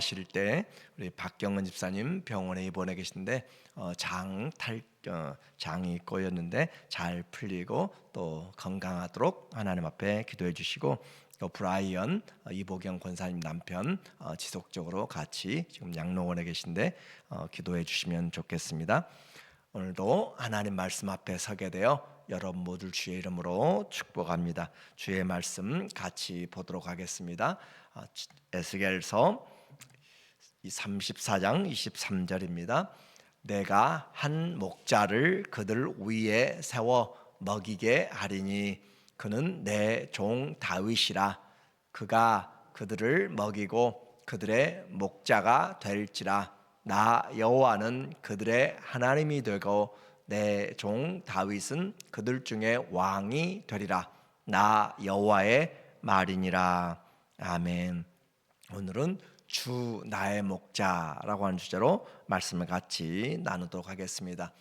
기도하실 때 우리 박경은 집사님 병원에 입원해 계신데 어, 장탈 어, 장이 꼬였는데 잘 풀리고 또 건강하도록 하나님 앞에 기도해 주시고 또 브라이언 어, 이보경 권사님 남편 어, 지속적으로 같이 지금 양로원에 계신데 어, 기도해 주시면 좋겠습니다. 오늘도 하나님 말씀 앞에 서게 되어 여러분 모두 주의 이름으로 축복합니다. 주의 말씀 같이 보도록 하겠습니다. 아, 에스겔서 34장 23절입니다. 내가 한 목자를 그들 위에 세워 먹이게 하리니 그는 내 종 다윗이라. 그가 그들을 먹이고 그들의 목자가 될지라. 나 여호와는 그들의 하나님이 되고 내 종 다윗은 그들 중에 왕이 되리라. 나 여호와의 말이니라. 아멘. 오늘은 주 나의 목자라고 하는 주제로 말씀을 같이 나누도록 하겠습니다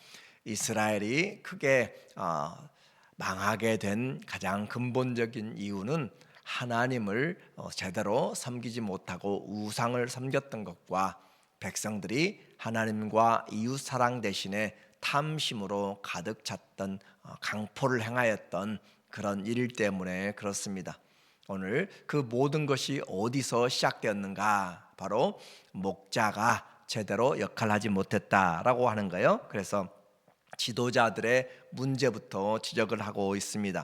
이스라엘이 크게 어, 망하게 된 가장 근본적인 이유는 하나님을 어, 제대로 섬기지 못하고 우상을 섬겼던 것과 백성들이 하나님과 이웃 사랑 대신에 탐심으로 가득 찼던 어, 강포를 행하였던 그런 일 때문에 그렇습니다. 오늘 그 모든 것이 어디서 시작되었는가? 바로 목자가 제대로 역할하지 못했다라고 하는 거예요. 그래서 지도자들의 문제부터 지적을 하고 있습니다.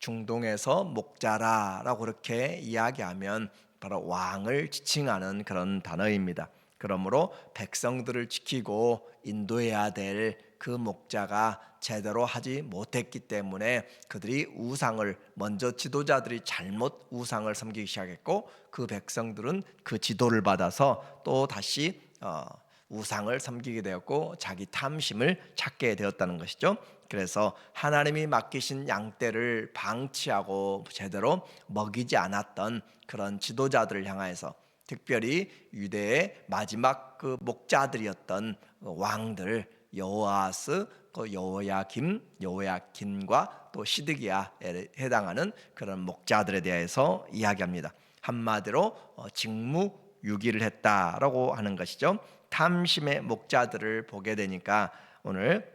중동에서 목자라라고 그렇게 이야기하면 바로 왕을 지칭하는 그런 단어입니다. 그러므로 백성들을 지키고 인도해야 될 그 목자가 제대로 하지 못했기 때문에 그들이 우상을 먼저 지도자들이 잘못 우상을 섬기기 시작했고 그 백성들은 그 지도를 받아서 또 다시 어, 우상을 섬기게 되었고 자기 탐심을 찾게 되었다는 것이죠. 그래서 하나님이 맡기신 양떼를 방치하고 제대로 먹이지 않았던 그런 지도자들을 향하여서 특별히 유대의 마지막 그 목자들이었던 왕들 여호아스, 그 여호야김, 여호야긴과 또 시드기야에 해당하는 그런 목자들에 대해서 이야기합니다. 한마디로 어, 직무유기를 했다라고 하는 것이죠. 탐심의 목자들을 보게 되니까 오늘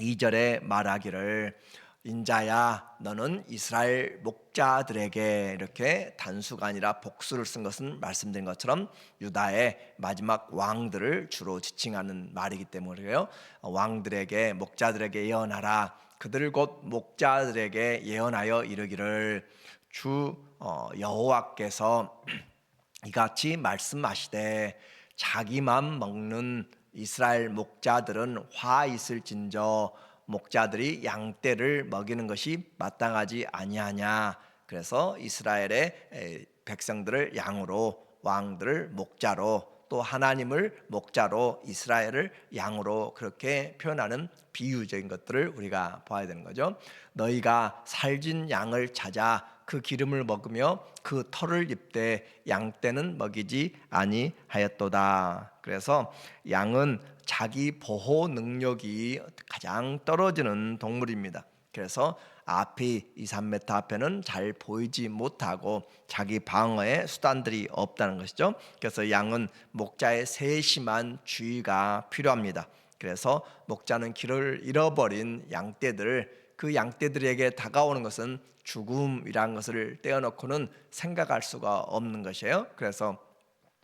2절에 말하기를 인자야 너는 이스라엘 목자들에게 이렇게 단수가 아니라 복수를 쓴 것은 말씀드린 것처럼 유다의 마지막 왕들을 주로 지칭하는 말이기 때문에요. 왕들에게 목자들에게 예언하라. 그들 곧 목자들에게 예언하여 이르기를 주 어, 여호와께서 이같이 말씀하시되 자기만 먹는 이스라엘 목자들은 화 있을진저 목자들이 양떼를 먹이는 것이 마땅하지 아니하냐. 그래서 이스라엘의 백성들을 양으로 왕들을 목자로 또 하나님을 목자로 이스라엘을 양으로 그렇게 표현하는 비유적인 것들을 우리가 봐야 되는 거죠. 너희가 살진 양을 찾아 그 기름을 먹으며 그 털을 입되 양떼는 먹이지 아니하였도다. 그래서 양은 자기 보호 능력이 가장 떨어지는 동물입니다. 그래서 앞이 2, 3m 앞에는 잘 보이지 못하고 자기 방어의 수단들이 없다는 것이죠. 그래서 양은 목자의 세심한 주의가 필요합니다. 그래서 목자는 길을 잃어버린 양떼들을 그 양떼들에게 다가오는 것은 죽음이라는 것을 떼어놓고는 생각할 수가 없는 것이에요. 그래서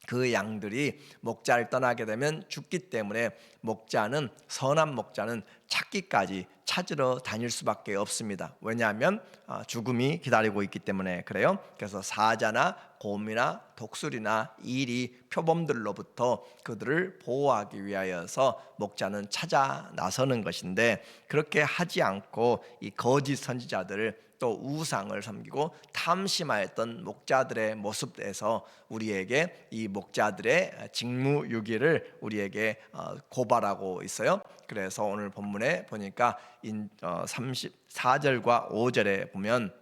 그 양들이 목자를 떠나게 되면 죽기 때문에 목자는 선한 목자는 찾기까지 찾으러 다닐 수밖에 없습니다. 왜냐하면 아, 죽음이 기다리고 있기 때문에 그래요. 그래서 사자나 곰이나 독수리나 일이 표범들로부터 그들을 보호하기 위하여서 목자는 찾아 나서는 것인데 그렇게 하지 않고 이 거짓 선지자들을 또 우상을 섬기고 탐심하였던 목자들의 모습에서 우리에게 이 목자들의 직무유기를 우리에게 어, 고발하고 있어요. 그래서 오늘 본문에 보니까 34절과 어, 5절에 보면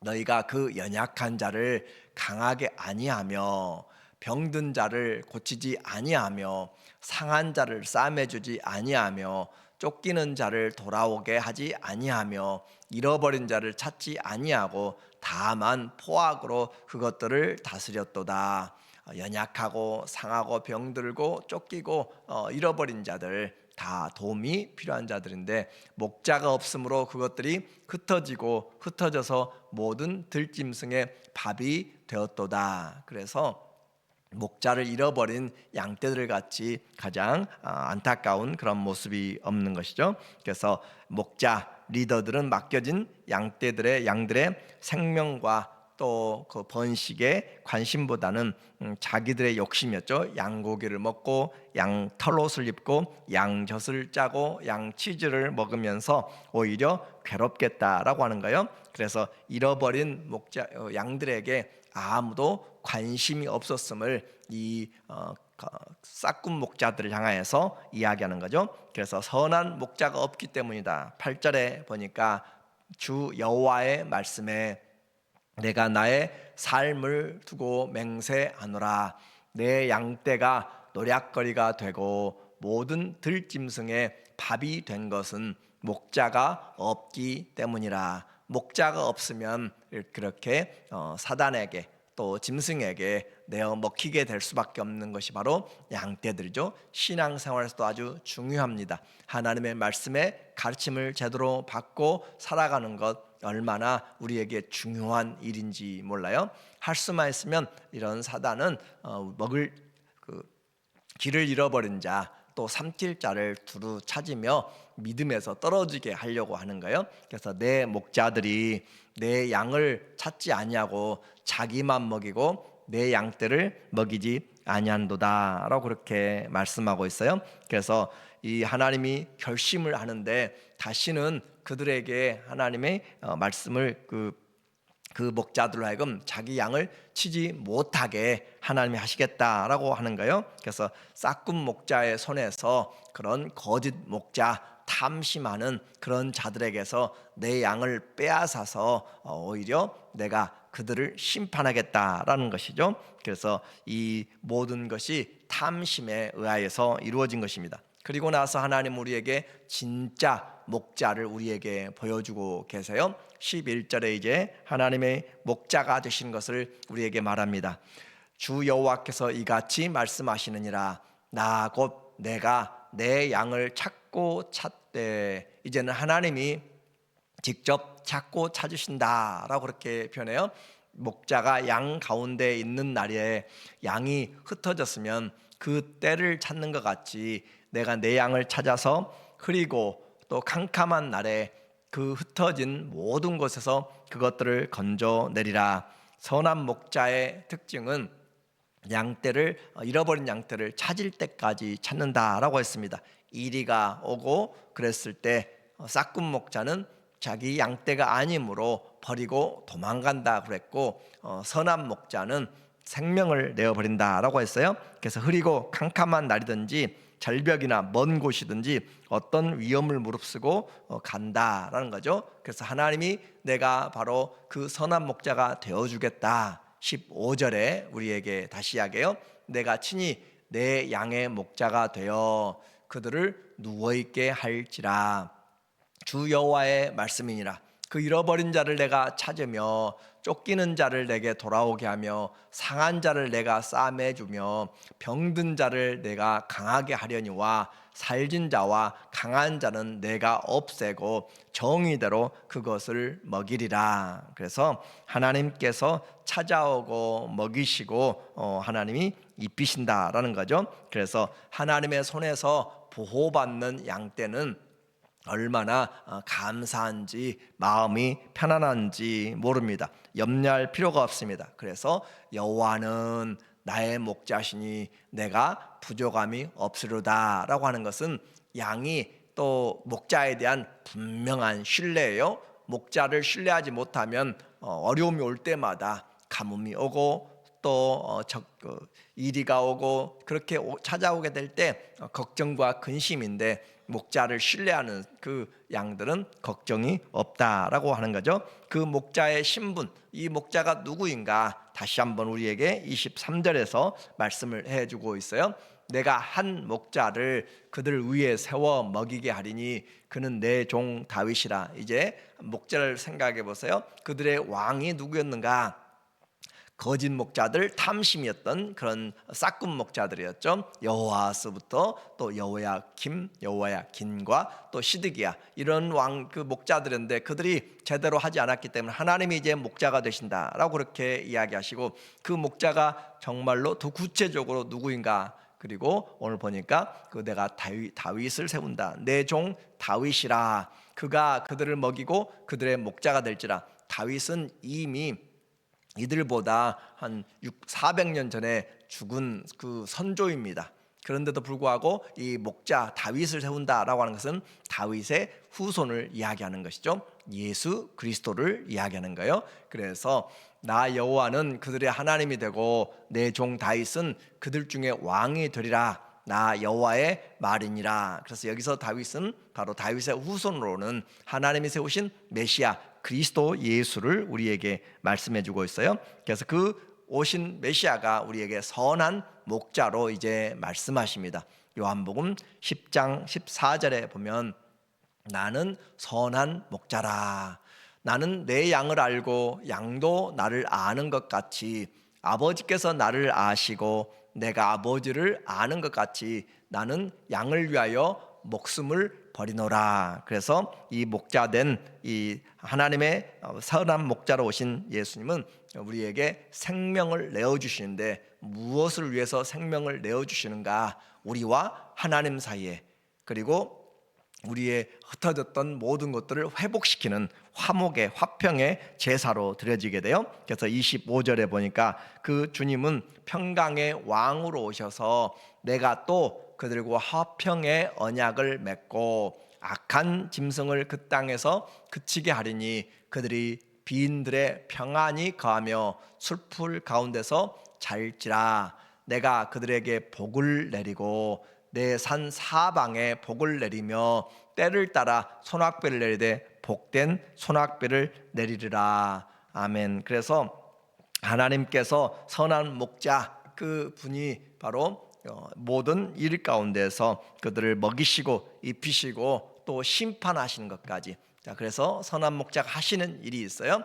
너희가 그 연약한 자를 강하게 아니하며 병든 자를 고치지 아니하며 상한 자를 싸매 주지 아니하며 쫓기는 자를 돌아오게 하지 아니하며 잃어버린 자를 찾지 아니하고 다만 포악으로 그것들을 다스렸도다. 어, 연약하고 상하고 병들고 쫓기고 어, 잃어버린 자들 다 도움이 필요한 자들인데 목자가 없으므로 그것들이 흩어지고 흩어져서 모든 들짐승의 밥이 되었도다. 그래서 목자를 잃어버린 양떼들 같이 가장 아, 안타까운 그런 모습이 없는 것이죠. 그래서 목자 리더들은 맡겨진 양떼들의 양들의 생명과 또 그 번식의 관심보다는 음, 자기들의 욕심이었죠. 양 고기를 먹고 양 털옷을 입고 양 젖을 짜고 양 치즈를 먹으면서 오히려 괴롭겠다라고 하는 거예요. 그래서 잃어버린 목자 어, 양들에게 아무도 관심이 없었음을 이 어, 거- 싹군 목자들을 향하여서 이야기하는 거죠. 그래서 선한 목자가 없기 때문이다. 8절에 보니까 주 여호와의 말씀에 내가 나의 삶을 두고 맹세하노라 내 양떼가 노략거리가 되고 모든 들짐승의 밥이 된 것은 목자가 없기 때문이라 목자가 없으면 그렇게 어, 사단에게 또 짐승에게 내어 먹히게 될 수밖에 없는 것이 바로 양떼들이죠. 신앙생활에서도 아주 중요합니다. 하나님의 말씀에 가르침을 제대로 받고 살아가는 것 얼마나 우리에게 중요한 일인지 몰라요. 할 수만 있으면 이런 사단은 어, 먹을 그 길을 잃어버린 자 또 삼킬 자를 두루 찾으며 믿음에서 떨어지게 하려고 하는 거예요. 그래서 내 목자들이 내 양을 찾지 아니하고 자기만 먹이고 내 양떼를 먹이지 아니한도다라고 그렇게 말씀하고 있어요. 그래서 이 하나님이 결심을 하는데 다시는 그들에게 하나님의 어, 말씀을 그 그 목자들로 하여금 자기 양을 치지 못하게 하나님이 하시겠다라고 하는 거예요. 그래서 싹군 목자의 손에서 그런 거짓 목자 탐심하는 그런 자들에게서 내 양을 빼앗아서 어, 오히려 내가 그들을 심판하겠다라는 것이죠. 그래서 이 모든 것이 탐심에 의하여서 이루어진 것입니다. 그리고 나서 하나님 우리에게 진짜 목자를 우리에게 보여주고 계세요. 11절에 이제 하나님의 목자가 되신 것을 우리에게 말합니다. 주 여호와께서 이같이 말씀하시느니라 나 곧 내가 내 양을 찾고 찾되 이제는 하나님이 직접 찾고 찾으신다라고 그렇게 표현해요. 목자가 양 가운데 있는 날에 양이 흩어졌으면 그 때를 찾는 것 같이 내가 내 양을 찾아서 흐리고 또 캄캄한 날에 그 흩어진 모든 곳에서 그것들을 건져 내리라. 선한 목자의 특징은 양떼를 어, 잃어버린 양떼를 찾을 때까지 찾는다라고 했습니다. 이리가 오고 그랬을 때 어, 싹군 목자는 자기 양떼가 아니므로 버리고 도망간다 그랬고 어, 선한 목자는 생명을 내어 버린다라고 했어요. 그래서 흐리고 캄캄한 날이든지 절벽이나 먼 곳이든지 어떤 위험을 무릅쓰고 어, 간다라는 거죠. 그래서 하나님이 내가 바로 그 선한 목자가 되어 주겠다. 15절에 우리에게 다시 이야기해요. 내가 친히 내 양의 목자가 되어 그들을 누워 있게 할지라. 주 여호와의 말씀이니라. 그 잃어버린 자를 내가 찾으며 쫓기는 자를 내게 돌아오게 하며 상한 자를 내가 싸매 주며 병든 자를 내가 강하게 하려니와 살진 자와 강한 자는 내가 없애고 정의대로 그것을 먹이리라. 그래서 하나님께서 찾아오고 먹이시고 어, 하나님이 입히신다라는 거죠. 그래서 하나님의 손에서 보호받는 양 떼는 얼마나 어, 감사한지 마음이 편안한지 모릅니다. 염려할 필요가 없습니다. 그래서 여호와는 나의 목자시니 내가 부족함이 없으리다라고 하는 것은 양이 또 목자에 대한 분명한 신뢰예요. 목자를 신뢰하지 못하면 어, 어려움이 올 때마다 가뭄이 오고 또 어, 적, 어, 이리가 오고 그렇게 오- 찾아오게 될때 어, 걱정과 근심인데 목자를 신뢰하는 그 양들은 걱정이 없다라고 하는 거죠. 그 목자의 신분, 이 목자가 누구인가 다시 한번 우리에게 23절에서 말씀을 해 주고 있어요. 내가 한 목자를 그들 위에 세워 먹이게 하리니 그는 내 종 다윗이라. 이제 목자를 생각해 보세요. 그들의 왕이 누구였는가? 거짓 목자들 탐심이었던 그런 싹군 목자들이었죠. 여호와스부터 또 여호야김, 여호야긴과 또 시드기야 이런 왕 그 목자들인데 그들이 제대로 하지 않았기 때문에 하나님이 이제 목자가 되신다라고 그렇게 이야기하시고 그 목자가 정말로 더 구체적으로 누구인가? 그리고 오늘 보니까 그 내가 다윗, 다윗을 세운다. 내 종 다윗이라. 그가 그들을 먹이고 그들의 목자가 될지라. 다윗은 이미 이들보다 한 6, 400년 전에 죽은 그 선조입니다. 그런데도 불구하고 이 목자 다윗을 세운다라고 하는 것은 다윗의 후손을 이야기하는 것이죠. 예수 그리스도를 이야기하는 거예요. 그래서 나 여호와는 그들의 하나님이 되고 내 종 다윗은 그들 중에 왕이 되리라. 나 여호와의 말이니라. 그래서 여기서 다윗은 바로 다윗의 후손으로는 하나님이 세우신 메시아 그리스도 예수를 우리에게 말씀해 주고 있어요. 그래서 그 오신 메시아가 우리에게 선한 목자로 이제 말씀하십니다. 요한복음 10장 14절에 보면 나는 선한 목자라. 나는 내 양을 알고 양도 나를 아는 것 같이 아버지께서 나를 아시고 내가 아버지를 아는 것 같이 나는 양을 위하여 목숨을 버리노라. 그래서 이 목자 된 이 하나님의 선한 목자로 오신 예수님은 우리에게 생명을 내어 주시는데 무엇을 위해서 생명을 내어 주시는가? 우리와 하나님 사이에 그리고 우리의 흩어졌던 모든 것들을 회복시키는 화목의 화평의 제사로 드려지게 돼요. 그래서 25절에 보니까 그 주님은 평강의 왕으로 오셔서 내가 또 그들과 화평의 언약을 맺고 악한 짐승을 그 땅에서 그치게 하리니 그들이 비인들의 평안이 거하며 술풀 가운데서 잘지라 내가 그들에게 복을 내리고 내 산 사방에 복을 내리며 때를 따라 손악배를 내리되 복된 손악배를 내리리라 아멘. 그래서 하나님께서 선한 목자 그 분이 바로 어, 모든 일 가운데서 그들을 먹이시고 입히시고 또 심판하시는 것까지 자 그래서 선한 목자가 하시는 일이 있어요.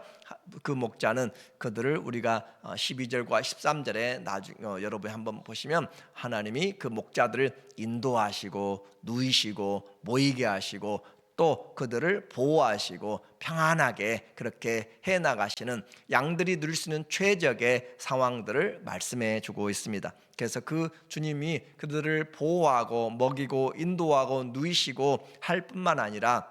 그 목자는 그들을 우리가 12절과 13절에 나중 어, 여러분이 한번 보시면 하나님이 그 목자들을 인도하시고 누이시고 모이게 하시고 또 그들을 보호하시고 평안하게 그렇게 해 나가시는 양들이 누릴 수 있는 최적의 상황들을 말씀해 주고 있습니다. 그래서 그 주님이 그들을 보호하고 먹이고 인도하고 누이시고 할 뿐만 아니라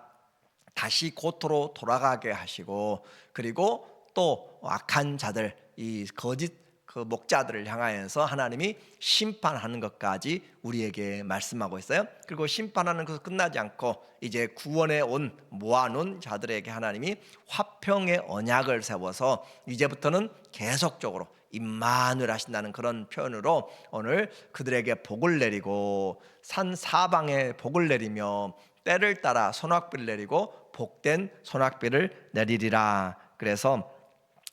다시 고토로 돌아가게 하시고 그리고 또 악한 자들 이 거짓 그 목자들을 향하여서 하나님이 심판하는 것까지 우리에게 말씀하고 있어요. 그리고 심판하는 것은 끝나지 않고 이제 구원에 온 모아놓은 자들에게 하나님이 화평의 언약을 세워서 이제부터는 계속적으로 임만을 하신다는 그런 표현으로 오늘 그들에게 복을 내리고 산 사방에 복을 내리며 때를 따라 손악비를 내리고 복된 손악비를 내리리라. 그래서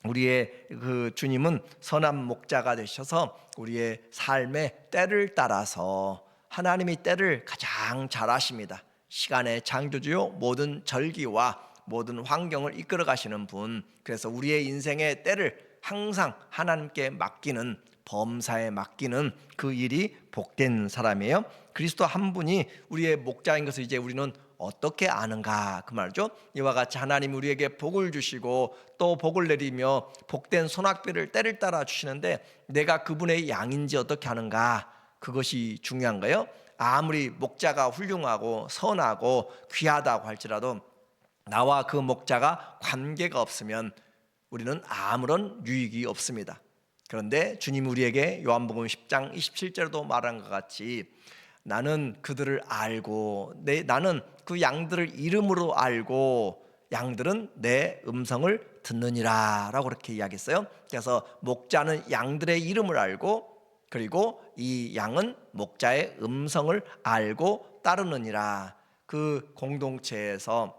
우리의 그 주님은 선한 목자가 되셔서 우리의 삶의 때를 따라서 하나님이 때를 가장 잘 아십니다. 시간의 창조주요 모든 절기와 모든 환경을 이끌어 가시는 분. 그래서 우리의 인생의 때를 항상 하나님께 맡기는 범사에 맡기는 그 일이 복된 사람이에요. 그리스도 한 분이 우리의 목자인 것을 이제 우리는 어떻게 아는가 그 말이죠. 이와 같이 하나님 우리에게 복을 주시고 또 복을 내리며 복된 손학비를 때를 따라 주시는데 내가 그분의 양인지 어떻게 하는가 그것이 중요한 거예요. 아무리 목자가 훌륭하고 선하고 귀하다고 할지라도 나와 그 목자가 관계가 없으면 우리는 아무런 유익이 없습니다. 그런데 주님 우리에게 요한복음 10장 27절도 말한 것 같이 나는 그들을 알고 내 나는 그 양들을 이름으로 알고 양들은 내 음성을 듣느니라라고 그렇게 이야기했어요. 그래서 목자는 양들의 이름을 알고 그리고 이 양은 목자의 음성을 알고 따르느니라. 그 공동체에서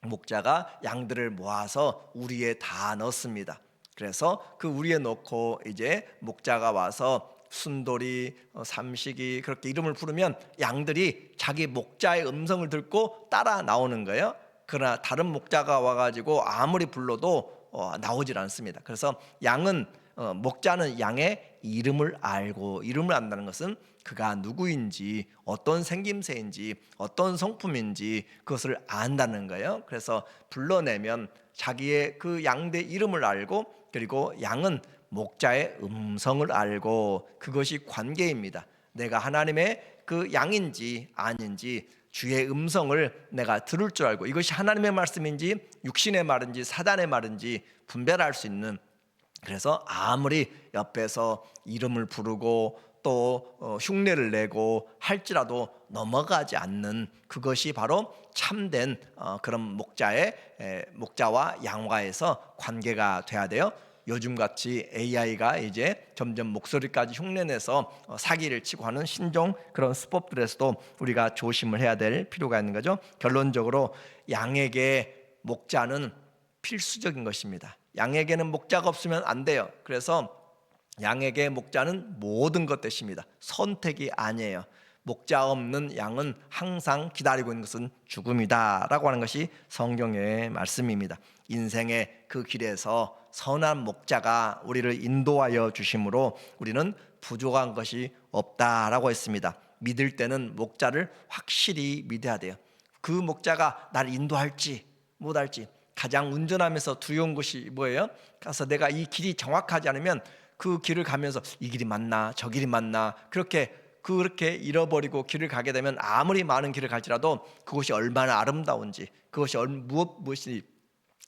목자가 양들을 모아서 우리에 다 넣습니다. 그래서 그 우리에 넣고 이제 목자가 와서 순돌이, 어, 삼식이 그렇게 이름을 부르면 양들이 자기 목자의 음성을 듣고 따라 나오는 거예요. 그러나 다른 목자가 와가지고 아무리 불러도 어, 나오질 않습니다. 그래서 양은 어, 목자는 양의 이름을 알고 이름을 안다는 것은 그가 누구인지 어떤 생김새인지 어떤 성품인지 그것을 안다는 거예요. 그래서 불러내면 자기의 그 양대 이름을 알고 그리고 양은 목자의 음성을 알고 그것이 관계입니다. 내가 하나님의 그 양인지 아닌지 주의 음성을 내가 들을 줄 알고 이것이 하나님의 말씀인지 육신의 말인지 사단의 말인지 분별할 수 있는 그래서 아무리 옆에서 이름을 부르고 또 어, 흉내를 내고 할지라도 넘어가지 않는 그것이 바로 참된 어, 그런 목자의 에, 목자와 양과에서 관계가 돼야 돼요. 요즘 같이 AI가 이제 점점 목소리까지 흉내내서 어, 사기를 치고 하는 신종 그런 수법들에서도 우리가 조심을 해야 될 필요가 있는 거죠. 결론적으로 양에게 목자는 필수적인 것입니다. 양에게는 목자가 없으면 안 돼요. 그래서 양에게 목자는 모든 것 되십니다. 선택이 아니에요. 목자 없는 양은 항상 기다리고 있는 것은 죽음이다라고 하는 것이 성경의 말씀입니다. 인생의 그 길에서 선한 목자가 우리를 인도하여 주심으로 우리는 부족한 것이 없다라고 했습니다. 믿을 때는 목자를 확실히 믿어야 돼요. 그 목자가 나를 인도할지 못할지 가장 운전하면서 두려운 것이 뭐예요? 가서 내가 이 길이 정확하지 않으면 그 길을 가면서 이 길이 맞나 저 길이 맞나 그렇게 그렇게 잃어버리고 길을 가게 되면 아무리 많은 길을 갈지라도 그것이 얼마나 아름다운지 그것이 얼- 무엇 무엇이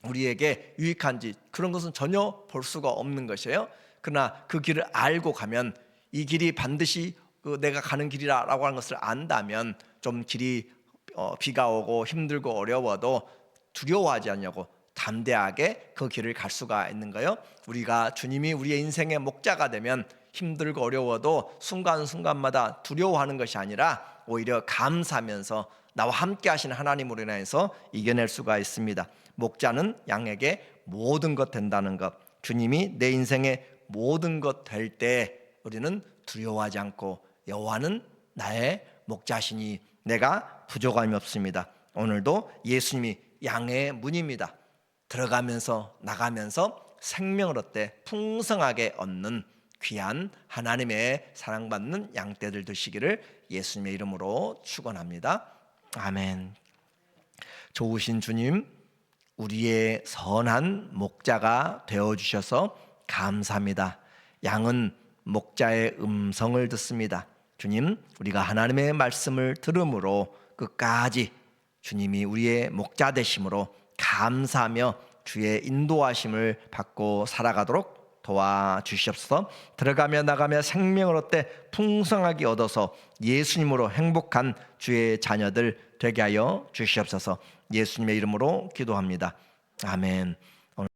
우리에게 유익한지 그런 것은 전혀 볼 수가 없는 것이에요. 그러나 그 길을 알고 가면 이 길이 반드시 그 내가 가는 길이라고 하는 것을 안다면 좀 길이 어, 비가 오고 힘들고 어려워도 두려워하지 않냐고 담대하게 그 길을 갈 수가 있는 거예요. 우리가 주님이 우리의 인생의 목자가 되면 힘들고 어려워도 순간순간마다 두려워하는 것이 아니라 오히려 감사하면서 나와 함께 하시는 하나님으로 인해서 이겨낼 수가 있습니다. 목자는 양에게 모든 것 된다는 것. 주님이 내 인생의 모든 것 될 때 우리는 두려워하지 않고 여호와는 나의 목자시니 내가 부족함이 없습니다. 오늘도 예수님이 양의 문입니다. 들어가면서 나가면서 생명을 얻되 풍성하게 얻는 귀한 하나님의 사랑받는 양떼들 되시기를 예수님의 이름으로 축원합니다. 아멘. 좋으신 주님, 우리의 선한 목자가 되어 주셔서 감사합니다. 양은 목자의 음성을 듣습니다. 주님, 우리가 하나님의 말씀을 들음으로 끝까지 주님이 우리의 목자 되심으로 감사하며 주의 인도하심을 받고 살아가도록 도와주시옵소서. 들어가며 나가며 생명을 얻되 풍성하게 얻어서 예수님으로 행복한 주의 자녀들 되게 하여 주시옵소서. 예수님의 이름으로 기도합니다. 아멘.